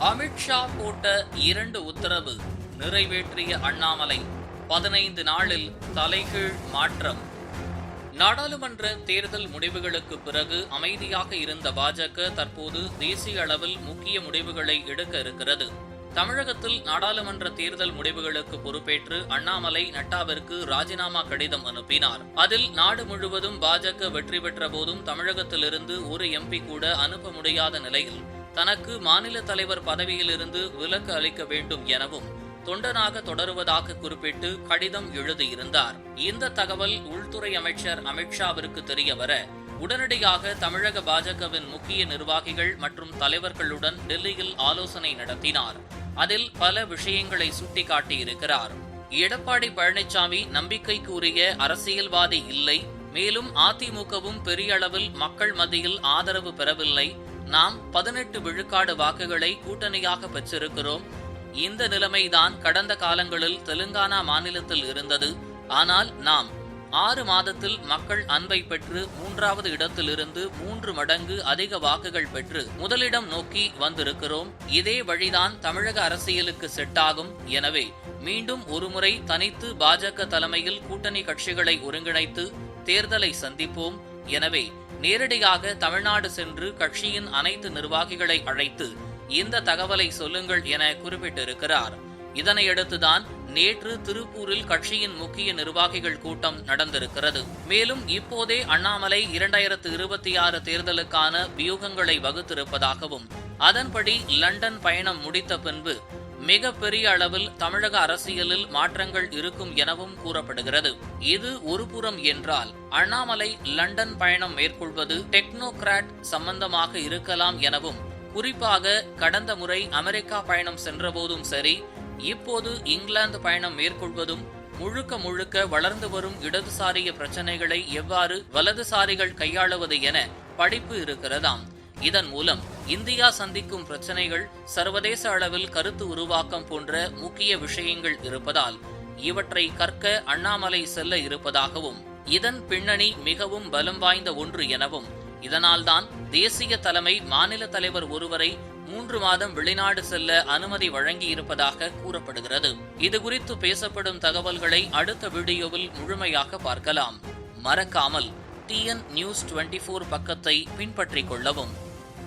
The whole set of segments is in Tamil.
அமித்ஷா போட்ட இரண்டு உத்தரவு நிறைவேற்றிய அண்ணாமலை. பதினைந்து நாளில் தலைகீழ் மாற்றம். நாடாளுமன்ற தேர்தல் முடிவுகளுக்கு பிறகு அமைதியாக இருந்த பாஜக தற்போது தேசிய அளவில் முக்கிய முடிவுகளை எடுக்க இருக்கிறது. தமிழகத்தில் நாடாளுமன்ற தேர்தல் முடிவுகளுக்கு பொறுப்பேற்று அண்ணாமலை நட்டாவிற்கு ராஜினாமா கடிதம் அனுப்பினார். அதில் நாடு முழுவதும் பாஜக வெற்றி பெற்ற போதும் தமிழகத்திலிருந்து ஒரு எம்பி கூட அனுப்ப முடியாத நிலையில் தனக்கு மாநில தலைவர் பதவியிலிருந்து விலக்கு அளிக்க வேண்டும் எனவும் தொண்டனாக தொடருவதாக குறிப்பிட்டு கடிதம் எழுதியிருந்தார். இந்த தகவல் உள்துறை அமைச்சர் அமித்ஷாவிற்கு தெரியவர உடனடியாக தமிழக பாஜகவின் முக்கிய நிர்வாகிகள் மற்றும் தலைவர்களுடன் டெல்லியில் ஆலோசனை நடத்தினார். அதில் பல விஷயங்களை சுட்டிக்காட்டியிருக்கிறார். எடப்பாடி பழனிசாமி நம்பிக்கைக்குரிய அரசியல்வாதி இல்லை. மேலும் அதிமுகவும் பெரிய அளவில் மக்கள் மத்தியில் ஆதரவு பெறவில்லை. நாம் பதினெட்டு விழுக்காடு வாக்குகளை கூட்டணியாக பெற்றிருக்கிறோம். இந்த நிலைமைதான் கடந்த காலங்களில் தெலுங்கானா மாநிலத்தில் இருந்தது. ஆனால் நாம் ஆறு மாதத்தில் மக்கள் அன்பை பெற்று மூன்றாவது இடத்திலிருந்து மூன்று மடங்கு அதிக வாக்குகள் பெற்று முதலிடம் நோக்கி வந்திருக்கிறோம். இதே வழிதான் தமிழக அரசியலுக்கு செட்டாகும். எனவே மீண்டும் ஒருமுறை தனித்து பாஜக தலைமையில் கூட்டணி கட்சிகளை ஒருங்கிணைத்து தேர்தலை சந்திப்போம். எனவே நேரடியாக தமிழ்நாடு சென்று கட்சியின் அனைத்து நிர்வாகிகளை அழைத்து இந்த தகவலை சொல்லுங்கள் என குறிப்பிட்டிருக்கிறார். இதனையடுத்துதான் நேற்று திருப்பூரில் கட்சியின் முக்கிய நிர்வாகிகள் கூட்டம் நடந்திருக்கிறது. மேலும் இப்போதே அண்ணாமலை இரண்டாயிரத்து இருபத்தி ஆறு தேர்தலுக்கான வியூகங்களை வகுத்திருப்பதாகவும் அதன்படி லண்டன் பயணம் முடித்த பின்பு மிக பெரிய அளவில் தமிழக அரசியலில் மாற்றங்கள் இருக்கும் எனவும் கூறப்படுகிறது. இது ஒருபுறம் என்றால் அண்ணாமலை லண்டன் பயணம் மேற்கொள்வது டெக்னோகிராட் சம்பந்தமாக இருக்கலாம் எனவும் குறிப்பாக கடந்த முறை அமெரிக்கா பயணம் சென்றபோதும் சரி இப்போது இங்கிலாந்து பயணம் மேற்கொள்வதும் முழுக்க முழுக்க வளர்ந்து வரும் இடதுசாரிய பிரச்சனைகளை எவ்வாறு வலதுசாரிகள் கையாளுவது என படிப்பு இருக்கிறதாம். இதன் மூலம் இந்தியா சந்திக்கும் பிரச்சனைகள் சர்வதேச அளவில் கருத்து உருவாக்கம் போன்ற முக்கிய விஷயங்கள் இருப்பதால் இவற்றை கற்க அண்ணாமலை செல்ல இருப்பதாகவும் இதன் பின்னணி மிகவும் பலம் வாய்ந்த ஒன்று எனவும் இதனால்தான் தேசிய தலைமை மாநில தலைவர் ஒருவரை மூன்று மாதம் வெளிநாடு செல்ல அனுமதி வழங்கியிருப்பதாக கூறப்படுகிறது. இது குறித்து பேசப்படும் தகவல்களை அடுத்த வீடியோவில் முழுமையாக பார்க்கலாம். மறக்காமல் டிஎன் நியூஸ் டுவெண்ட்டி ஃபோர் பக்கத்தை பின்பற்றிக் கொள்ளவும்.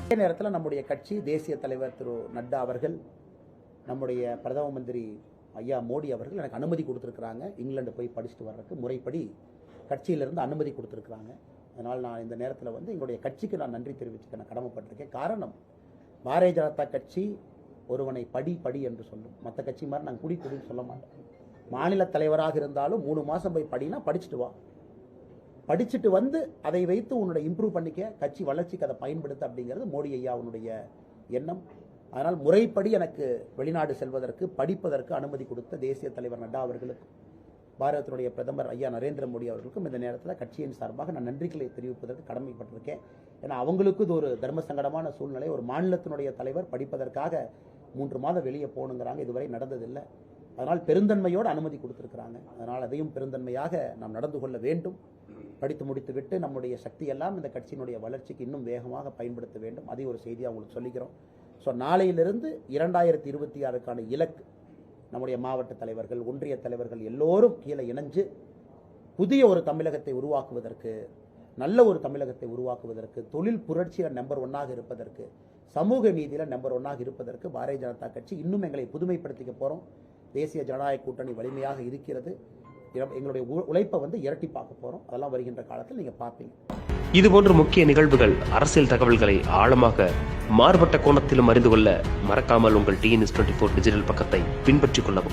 அதே நேரத்தில் நம்முடைய கட்சி தேசிய தலைவர் திரு நட்டா அவர்கள் நம்முடைய பிரதம மந்திரி ஐயா மோடி அவர்கள் எனக்கு அனுமதி கொடுத்துருக்குறாங்க. இங்கிலாந்து போய் படிச்சுட்டு வர்றதுக்கு முறைப்படி கட்சியிலிருந்து அனுமதி கொடுத்துருக்குறாங்க. அதனால் நான் இந்த நேரத்தில் வந்து எங்களுடைய கட்சிக்கு நான் நன்றி தெரிவிச்சுக்க நான் கடமைப்பட்டிருக்கேன். காரணம் பாரதிய ஜனதா கட்சி ஒருவனை படி படி என்று சொல்லும். மற்ற கட்சி மாதிரி நாங்கள் குடி குடின்னு சொல்ல மாட்டோம் மாநில தலைவராக இருந்தாலும் மூணு மாதம் போய் படினா படிச்சுட்டு வா. படிச்சுட்டு வந்து அதை வைத்து உன்னுடைய இம்ப்ரூவ் பண்ணிக்க கட்சி வளர்ச்சிக்கு அதை பயன்படுத்த அப்படிங்கிறது மோடி ஐயா அவனுடைய எண்ணம். அதனால் முறைப்படி எனக்கு வெளிநாடு செல்வதற்கு படிப்பதற்கு அனுமதி கொடுத்த தேசிய தலைவர் நட்டா அவர்களுக்கும் பாரதத்தினுடைய பிரதமர் ஐயா நரேந்திர மோடி அவர்களுக்கும் இந்த நேரத்தில் கட்சியின் சார்பாக நான் நன்றிகளை தெரிவிப்பதற்கு கடமைப்பட்டிருக்கேன். ஏன்னா அவங்களுக்கு இது ஒரு தர்ம சங்கடமான சூழ்நிலை. ஒரு மாநிலத்தினுடைய தலைவர் படிப்பதற்காக மூன்று மாதம் வெளியே போகணுங்கிறாங்க. இதுவரை நடந்ததில்லை. அதனால் பெருந்தன்மையோடு அனுமதி கொடுத்துருக்குறாங்க. அதனால் அதையும் பெருந்தன்மையாக நாம் நடந்து கொள்ள வேண்டும். படித்து முடித்துவிட்டு நம்முடைய சக்தியெல்லாம் இந்த கட்சியினுடைய வளர்ச்சிக்கு இன்னும் வேகமாக பயன்படுத்த வேண்டும். அதை ஒரு செய்தியாக உங்களுக்கு சொல்லிக்கிறோம். ஸோ நாளையிலிருந்து இரண்டாயிரத்தி இருபத்தி ஆறுக்கான இலக்கு நம்முடைய மாவட்ட தலைவர்கள் ஒன்றிய தலைவர்கள் எல்லோரும் கீழே இணைஞ்சு புதிய ஒரு தமிழகத்தை உருவாக்குவதற்கு நல்ல ஒரு தமிழகத்தை உருவாக்குவதற்கு தொழில் புரட்சியில் நம்பர் ஒன்னாக இருப்பதற்கு சமூக நீதியில் நம்பர் ஒன்னாக இருப்பதற்கு பாரதிய ஜனதா கட்சி இன்னும் எங்களை புதுமைப்படுத்திக்க போகிறோம் தேசிய ஜனநாயக கூட்டணி வலிமையாக இருக்கிறது. எங்களுடைய உ- உழைப்பை வந்து இரட்டி பார்க்க போகிறோம் அதெல்லாம் வருகின்ற காலத்தில் நீங்கள் பார்ப்பீங்க. இதுபோன்ற முக்கிய நிகழ்வுகள் அரசியல் தகவல்களை ஆழமாக மாறுபட்ட கோணத்திலும் அறிந்து கொள்ள மறக்காமல் உங்கள் டிஎன்எஸ் டுவெண்ட்டி ஃபோர் டிஜிட்டல் பக்கத்தை பின்பற்றிக் கொள்ளவும்.